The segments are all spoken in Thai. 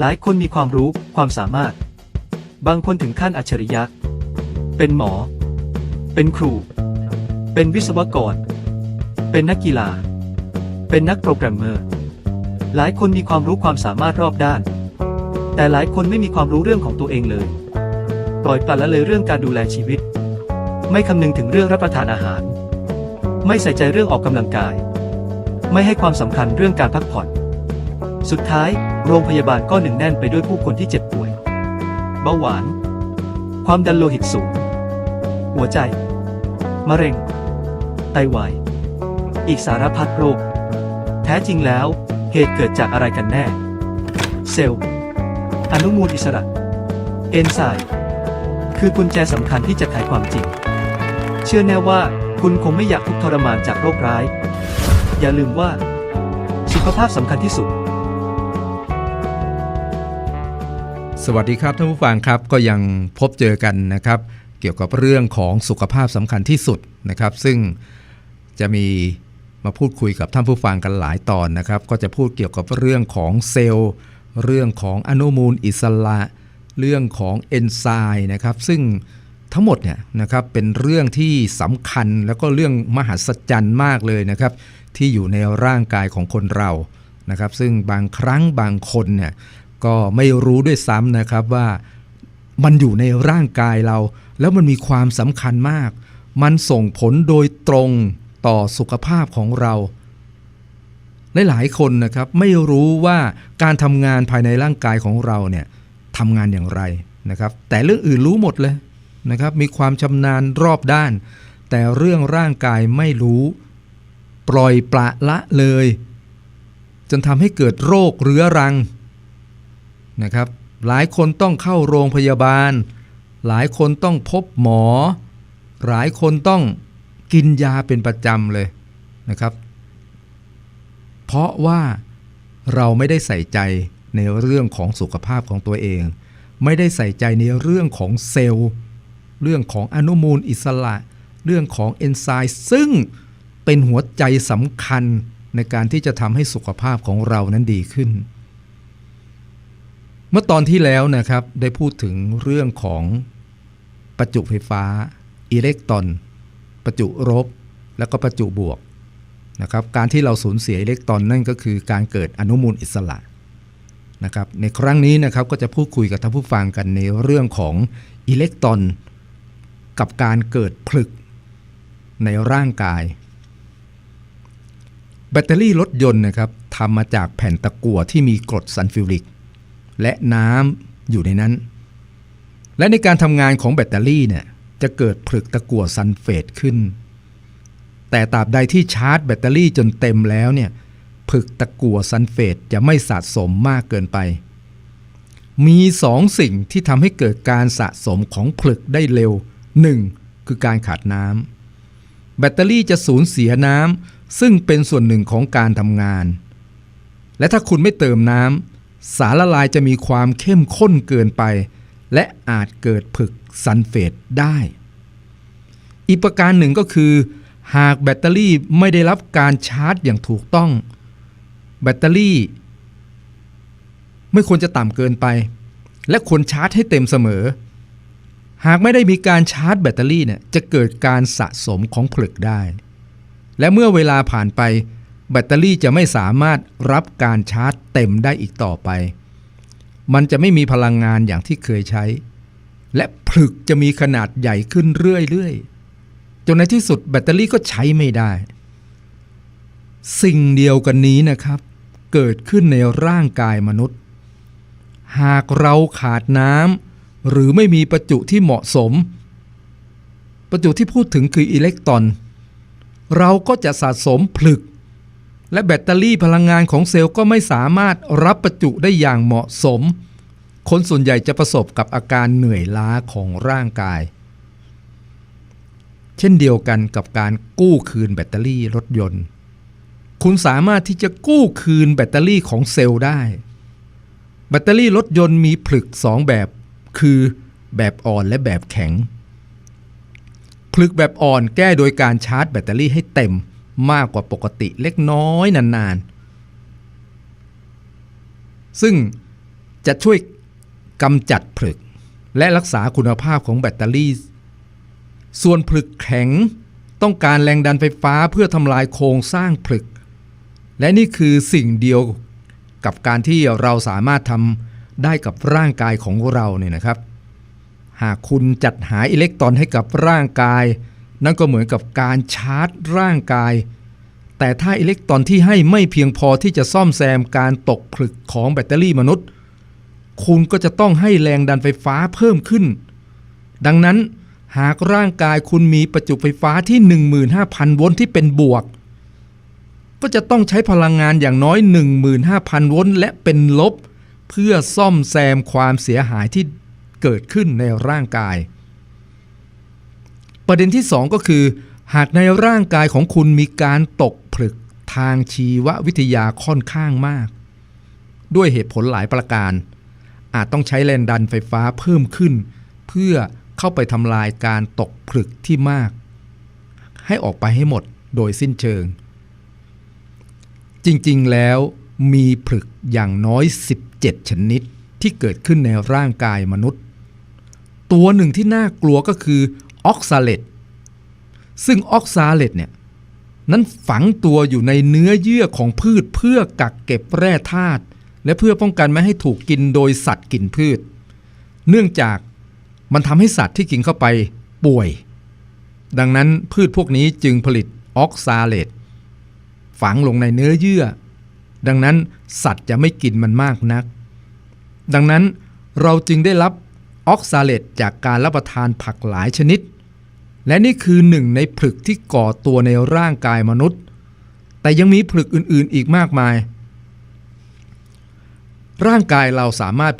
หลายคนมีความรู้ความสามารถ บางคนถึงขั้นอัจฉริยะ เป็นหมอ เป็นครู เป็นวิศวกร เป็นนักกีฬา เป็นนักโปรแกรมเมอร์ หลายคนมีความรู้ความสามารถรอบด้าน แต่หลายคนไม่มีความรู้เรื่องของตัวเองเลย ปล่อยปละละเลยเรื่องการดูแลชีวิต ไม่คำนึงถึงเรื่องรับประทานอาหาร ไม่ใส่ใจเรื่องออกกำลังกาย ไม่ให้ความสำคัญเรื่องการพักผ่อน สุดท้าย โรงพยาบาลก็หนึ่งแน่นไปด้วยผู้คนที่เจ็บป่วย เบาหวาน ความดันโลหิตสูง หัวใจ มะเร็ง ไตวาย อีกสารพัดโรค แท้จริงแล้ว เหตุเกิดจากอะไรกันแน่ เซลล์ อนุมูลอิสระ เอนไซม์คือกุญแจสำคัญที่จะไขความจริง เชื่อแน่ว่าคุณคงไม่อยากทุกข์ทรมานจากโรคร้าย อย่าลืมว่า สุขภาพสำคัญที่สุด สวัสดีครับท่านผู้ฟังครับก็ยังพบเจอกันนะครับ เกี่ยวกับเรื่องของสุขภาพสำคัญที่สุดนะครับ ซึ่งจะมีมาพูดคุยกับท่านผู้ฟังกันหลายตอนนะครับ ก็จะพูดเกี่ยวกับเรื่องของเซลล์ เรื่องของอนุมูลอิสระ เรื่องของเอนไซม์นะครับ ซึ่งทั้งหมดเนี่ยนะครับเป็นเรื่องที่สำคัญแล้วก็เรื่องมหัศจรรย์มากเลยนะครับ ที่อยู่ในร่างกายของคนเรานะครับ ซึ่งบางครั้งบางคนเนี่ย ก็ไม่รู้ด้วยซ้ำนะครับว่ามันอยู่ในร่างกายเรา แล้วมันมีความสำคัญมาก มันส่งผลโดยตรงต่อสุขภาพของเราหลายๆคนนะครับไม่รู้ว่าการทำงานภายในร่างกายของเราเนี่ยทำงานอย่างไรนะครับ แต่เรื่องอื่นรู้หมดเลยนะครับ มีความชำนาญรอบด้าน แต่เรื่องร่างกายไม่รู้ ปล่อยปละละเลย จนทำให้เกิดโรคเรื้อรัง นะครับ หลายคนต้องเข้าโรงพยาบาล หลายคนต้องพบหมอ หลายคนต้องกินยาเป็นประจำเลยนะครับ เพราะว่าเราไม่ได้ใส่ใจในเรื่องของสุขภาพของตัวเอง ไม่ได้ใส่ใจในเรื่องของเซลล์ เรื่องของอนุมูลอิสระ เรื่องของเอนไซม์ซึ่งเป็นหัวใจสำคัญในการที่จะทำให้สุขภาพของเรานั้นดีขึ้น เมื่อตอนที่แล้วนะครับได้พูดถึงเรื่องของประจุไฟฟ้า อิเล็กตรอน ประจุลบแล้วก็ประจุบวกนะครับการที่เราสูญเสียอิเล็กตรอนนั่นก็คือการเกิดอนุมูลอิสระนะครับในครั้งนี้นะครับก็จะพูดคุยกับท่านผู้ฟังกันในเรื่องของอิเล็กตรอน กับการเกิดผลึกในร่างกาย แบตเตอรี่รถยนต์นะครับทำมาจากแผ่นตะกั่วที่มีกรดซัลฟิวริก และน้ำอยู่ในนั้น และในการทำงานของแบตเตอรี่เนี่ยจะเกิดผลึกตะกั่วซัลเฟตขึ้น แต่ตราบใดที่ชาร์จแบตเตอรี่จนเต็มแล้วเนี่ยผลึกตะกั่วซัลเฟตจะไม่สะสมมากเกินไป มีสองสิ่งที่ทำให้เกิดการสะสมของผลึกได้เร็ว 1. คือการขาดน้ำแบตเตอรี่จะสูญเสียน้ำซึ่งเป็นส่วนหนึ่งของการทำงาน และถ้าคุณไม่เติมน้ำ สารละลายจะมีความเข้มข้นเกินไป และอาจเกิดผึกซัลเฟตได้ อีกประการหนึ่งก็คือ หากแบตเตอรี่ไม่ได้รับการชาร์จอย่างถูกต้อง แบตเตอรี่ ไม่ควรจะต่ำเกินไป และควรชาร์จให้เต็มเสมอ หากไม่ได้มีการชาร์จแบตเตอรี่เนี่ยจะเกิดการสะสมของผลึกได้ และเมื่อเวลาผ่านไป แบตเตอรี่จะไม่สามารถรับการชาร์จเต็มได้อีกต่อไป มันจะไม่มีพลังงานอย่างที่เคยใช้ และผลึกจะมีขนาดใหญ่ขึ้นเรื่อยๆ จนในที่สุดแบตเตอรี่ก็ใช้ไม่ได้ สิ่งเดียวกันนี้นะครับ เกิดขึ้นในร่างกายมนุษย์ หากเราขาดน้ำหรือไม่มีประจุที่เหมาะสม ประจุที่พูดถึงคืออิเล็กตรอน เราก็จะสะสมผลึก และแบตเตอรี่พลังงานของเซลล์ก็ไม่สามารถรับประจุได้อย่างเหมาะสม คนส่วนใหญ่จะประสบกับอาการเหนื่อยล้าของร่างกาย เช่นเดียวกันกับการกู้คืนแบตเตอรี่รถยนต์ คุณสามารถที่จะกู้คืนแบตเตอรี่ของเซลล์ได้ แบตเตอรี่รถยนต์มีผลึกสองแบบ คือแบบอ่อนและแบบแข็งผลึกแบบอ่อนแก้โดยการชาร์จแบตเตอรี่ให้เต็ม มากกว่าปกติเล็กน้อยนานๆ ซึ่งจะช่วยกำจัดผลึก และรักษาคุณภาพของแบตเตอรี่ ส่วนผลึกแข็งต้องการแรงดันไฟฟ้าเพื่อทำลายโครงสร้างผลึก และนี่คือสิ่งเดียวกับการที่เราสามารถทำได้กับร่างกายของเราเนี่ยนะครับ หากคุณจัดหาอิเล็กตรอนให้กับร่างกาย นั่นก็เหมือนกับการชาร์จร่างกาย แต่ถ้าอิเล็กตรอนที่ให้ไม่เพียงพอที่จะซ่อมแซมการตกผลึกของแบตเตอรี่มนุษย์ คุณก็จะต้องให้แรงดันไฟฟ้าเพิ่มขึ้น ดังนั้นหากร่างกายคุณมีประจุไฟฟ้าที่ 15,000 โวลต์ที่เป็นบวก ก็จะต้องใช้พลังงานอย่างน้อย 15,000 โวลต์และเป็นลบ เพื่อซ่อมแซมความเสียหายที่เกิดขึ้นในร่างกาย ประเด็นที่ 2 ก็คือ หากในร่างกายของคุณมีการตกผลึกทางชีววิทยาค่อนข้างมาก ด้วยเหตุผลหลายประการ อาจต้องใช้แรงดันไฟฟ้าเพิ่มขึ้น เพื่อเข้าไปทำลายการตกผลึกที่มาก ให้ออกไปให้หมดโดยสิ้นเชิง จริงๆแล้วมีผลึกอย่างน้อย 17 ชนิดที่เกิดขึ้นในร่างกายมนุษย์ ตัวหนึ่งที่น่ากลัวก็คือ ออกซาเลตซึ่งออกซาเลตเนี่ยนั้นฝังตัวอยู่ในเนื้อเยื่อของพืชเพื่อกักเก็บแร่ธาตุและเพื่อป้องกันไม่ให้ถูกกินโดยสัตว์กินพืช เนื่องจากมันทำให้สัตว์ที่กินเข้าไปป่วย ดังนั้นพืชพวกนี้จึงผลิตออกซาเลตฝังลงในเนื้อเยื่อ ดังนั้นสัตว์จะไม่กินมันมากนัก ดังนั้นเราจึงได้รับออกซาเลตจากการรับประทานผักหลายชนิด และนี่คือหนึ่งในผลึกที่ก่อตัวในร่างกายมนุษย์ แต่ยังมีผลึกอื่นๆอีกมากมาย ร่างกายเราสามารถ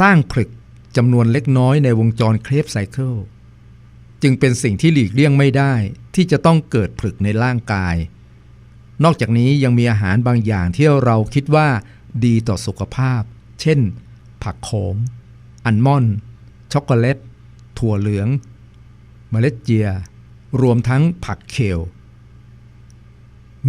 สร้างผลึกจำนวนเล็กน้อยในวงจรเครปไซเคิลจึงเป็นสิ่งที่หลีกเลี่ยงไม่ได้ที่จะต้องเกิดผลึกในร่างกาย นอกจากนี้ยังมีอาหารบางอย่างที่เราคิดว่าดีต่อสุขภาพ เช่น ผักโขม อัลมอนด์ ช็อกโกแลต ถั่วเหลือง เมล็ดเจีย รวมทั้งผักเคล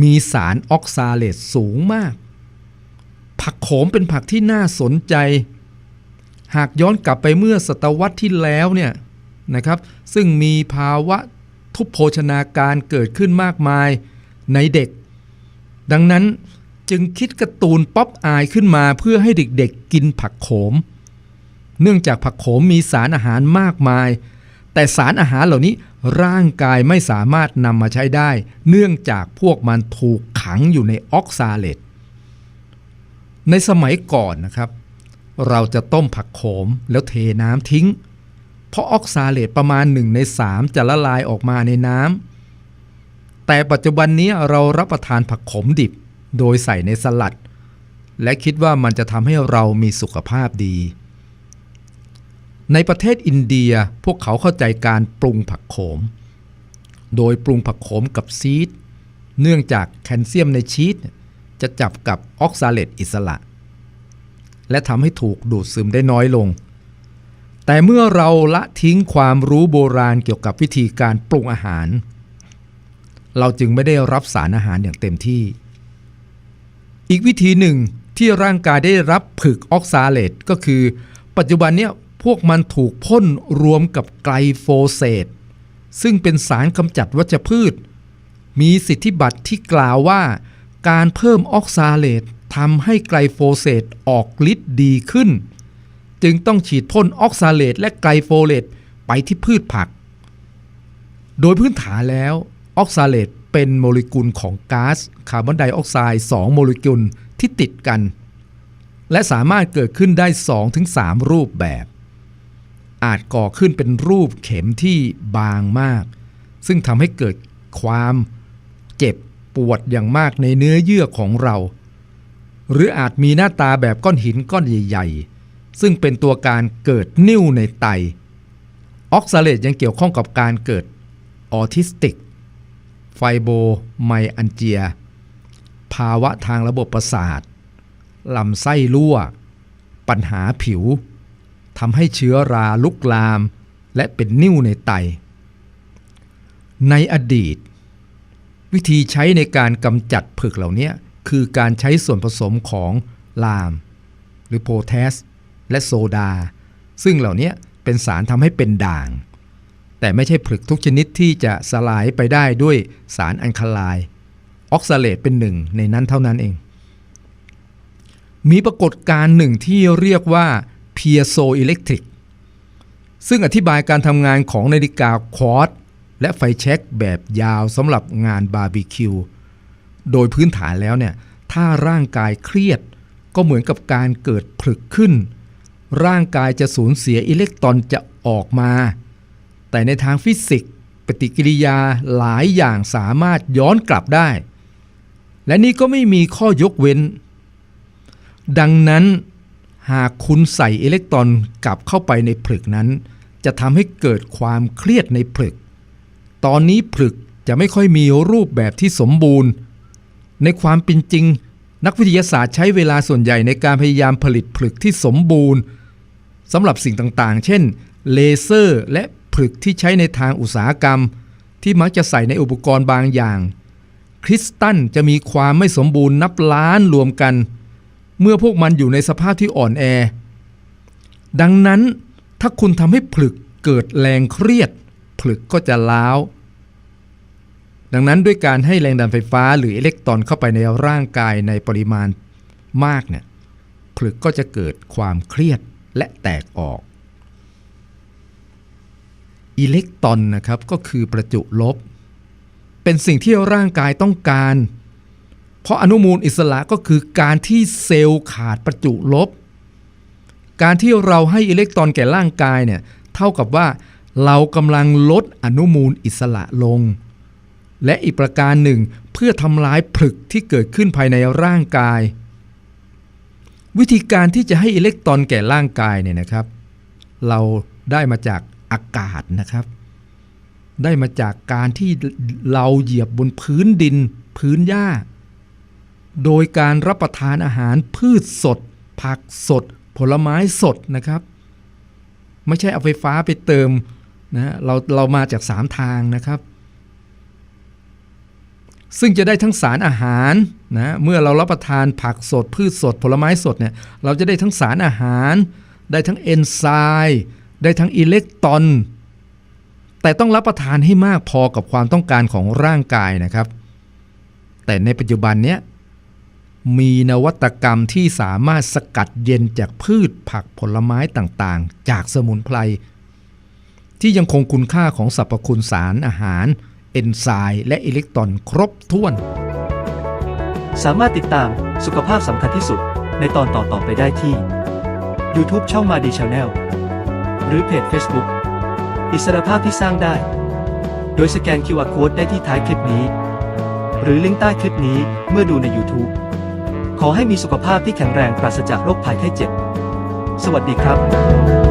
มีสารออกซาเลตสูงมาก ผักโขมเป็นผักที่น่าสนใจ หากย้อนกลับไปเมื่อศตวรรษที่แล้วเนี่ยนะครับซึ่งมีภาวะทุพโภชนาการเกิดขึ้นมากมายในเด็ก ดังนั้นจึงคิดการ์ตูนป๊อปอายขึ้นมาเพื่อให้เด็กๆกินผักโขม เนื่องจากผักโขมมีสารอาหารมากมาย แต่สารอาหารเหล่านี้ร่างกายไม่สามารถนำมาใช้ได้ เนื่องจากพวกมันถูกขังอยู่ในออกซาเลตในสมัยก่อนนะครับ เราจะต้มผักโขมแล้วเทน้ำทิ้ง เพราะออกซาเลตประมาณ1ใน3 จะละลายออกมาในน้ำแต่ปัจจุบันนี้เรารับประทานผักขมดิบ โดยใส่ในสลัด และคิดว่ามันจะทำให้เรามีสุขภาพดี ในประเทศอินเดียพวกเขาเข้าใจการปรุงผักโขม โดยปรุงผักโขมกับซีด เนื่องจากแคลเซียมในชีสจะจับกับออกซาเลตอิสระ และทำให้ถูกดูดซึมได้น้อยลง แต่เมื่อเราละทิ้งความรู้โบราณเกี่ยวกับวิธีการปรุงอาหาร เราจึงไม่ได้รับสารอาหารอย่างเต็มที่ อีกวิธีหนึ่งที่ร่างกายได้รับผึกออกซาเลตก็คือ ปัจจุบันเนี้ย พวกมันถูกพ่นรวมกับไกลโฟเสตซึ่งเป็นสารกำจัดวัชพืช มีสิทธิบัตรที่กล่าวว่า การเพิ่มออกซาเลตทำให้ไกลโฟเสตออกฤทธิ์ดีขึ้น จึงต้องฉีดพ่นออกซาเลตและไกลโฟเลตไปที่พืชผัก โดยพื้นฐานแล้วออกซาเลตเป็นโมเลกุลของก๊าซคาร์บอนไดออกไซด์2โมเลกุลที่ติดกัน และสามารถเกิดขึ้นได้ 2-3 รูปแบบ อาจก่อขึ้นเป็นรูปเข็มที่บางมาก ซึ่งทำให้เกิดความเจ็บปวดอย่างมากในเนื้อเยื่อของเรา หรืออาจมีหน้าตาแบบก้อนหินก้อนใหญ่ ๆ ซึ่งเป็นตัวการเกิดนิ่วในไต ออกซาเลตยังเกี่ยวข้องกับการเกิดออทิสติก ไฟโบไมอันเจีย ภาวะทางระบบประสาทลำไส้รั่ว ปัญหาผิว ทำให้เชื้อราลุกลาม และเป็นนิ่วในไต ในอดีต วิธีใช้ในการกำจัดผึกเหล่านี้คือการใช้ส่วนผสมของลาม หรือโพแทส และโซดา ซึ่งเหล่านี้เป็นสารทำให้เป็นด่าง แต่ไม่ใช่ผลึกทุกชนิดที่จะสลายไปได้ด้วยสารอัลคาไลออกซาเลตเป็นหนึ่งในนั้นเท่านั้นเอง มีปรากฏการณ์หนึ่งที่เรียกว่า เพียโซอิเล็กทริกซึ่งอธิบายการทำงานของนาฬิกาควอตและไฟแช็กแบบยาวสำหรับงานบาร์บีคิว โดยพื้นฐานแล้วเนี่ย ถ้าร่างกายเครียดก็เหมือนกับการเกิดผลึกขึ้น ร่างกายจะสูญเสียอิเล็กตรอนจะออกมา แต่ในทางฟิสิกส์ปฏิกิริยาหลายอย่างสามารถย้อนกลับได้ และนี่ก็ไม่มีข้อยกเว้น ดังนั้น หากคุณใส่อิเล็กตรอนกลับเข้าไปในผลึกนั้น จะทำให้เกิดความเครียดในผลึก ตอนนี้ผลึกจะไม่ค่อยมีรูปแบบที่สมบูรณ์ ในความเป็นจริง นักวิทยาศาสตร์ใช้เวลาส่วนใหญ่ในการพยายามผลิตผลึกที่สมบูรณ์สำหรับสิ่งต่างๆ เช่น เลเซอร์และผลึกที่ใช้ในทางอุตสาหกรรม ที่มักจะใส่ในอุปกรณ์บางอย่าง คริสตัลจะมีความไม่สมบูรณ์นับล้านรวมกันเเมื่อพวกมันอยู่ในสภาพที่อ่อนแอ ดังนั้นถ้าคุณทำให้ผลึกเกิดแรงเครียด ผลึกก็จะล้าวดังนั้นด้วยการให้แรงดันไฟฟ้าหรืออิเล็กตรอนเข้าไปในร่างกายในปริมาณมากเนี่ยผลึกก็จะเกิดความเครียดและแตกออก อิเล็กตรอนนะครับก็คือประจุลบ เป็นสิ่งที่ร่างกายต้องการ เพราะอนุมูลอิสระก็คือการที่เซลล์ขาดประจุลบ การที่เราให้อิเล็กตรอนแก่ร่างกายเนี่ยเท่ากับว่าเรากำลังลดอนุมูลอิสระลง และอีกประการหนึ่งเพื่อทำลายผลึกที่เกิดขึ้นภายในร่างกาย วิธีการที่จะให้อิเล็กตรอนแก่ร่างกายเนี่ยนะครับ เราได้มาจากอากาศนะครับ ได้มาจากการที่เราเหยียบบนพื้นดินพื้นหญ้า โดยการรับประทานอาหารพืชสด ผักสด ผลไม้สดนะครับ ไม่ใช่เอาไฟฟ้าไปเติมนะเราเรามาจากสามทางนะครับ ซึ่งจะได้ทั้งสารอาหารนะเมื่อเรารับประทานผักสด พืชสด ผลไม้สดเนี่ยเราจะได้ทั้งสารอาหาร ได้ทั้งเอนไซม์ได้ทั้งอิเล็กตรอนแต่ต้องรับประทานให้มากพอกับความต้องการของร่างกายนะครับ แต่ในปัจจุบันเนี้ย มีนวัตกรรมที่สามารถสกัดเย็นจากพืชผักผลไม้ต่างๆ จากสมุนไพร ที่ยังคงคุณค่าของสรรพคุณสารอาหาร เอนไซม์และอิเล็กตรอนครบถ้วน สามารถติดตามสุขภาพสำคัญที่สุดในตอนต่อๆไปได้ที่ YouTube ช่องมาดีชาแนลหรือเพจ Facebook อิสรภาพที่สร้างได้ โดยสแกน QR Code ได้ที่ท้ายคลิปนี้ หรือลิงก์ใต้คลิปนี้เมื่อดูใน YouTube ขอให้มีสุขภาพที่แข็งแรงปราศจากโรคภัยไข้เจ็บ สวัสดีครับ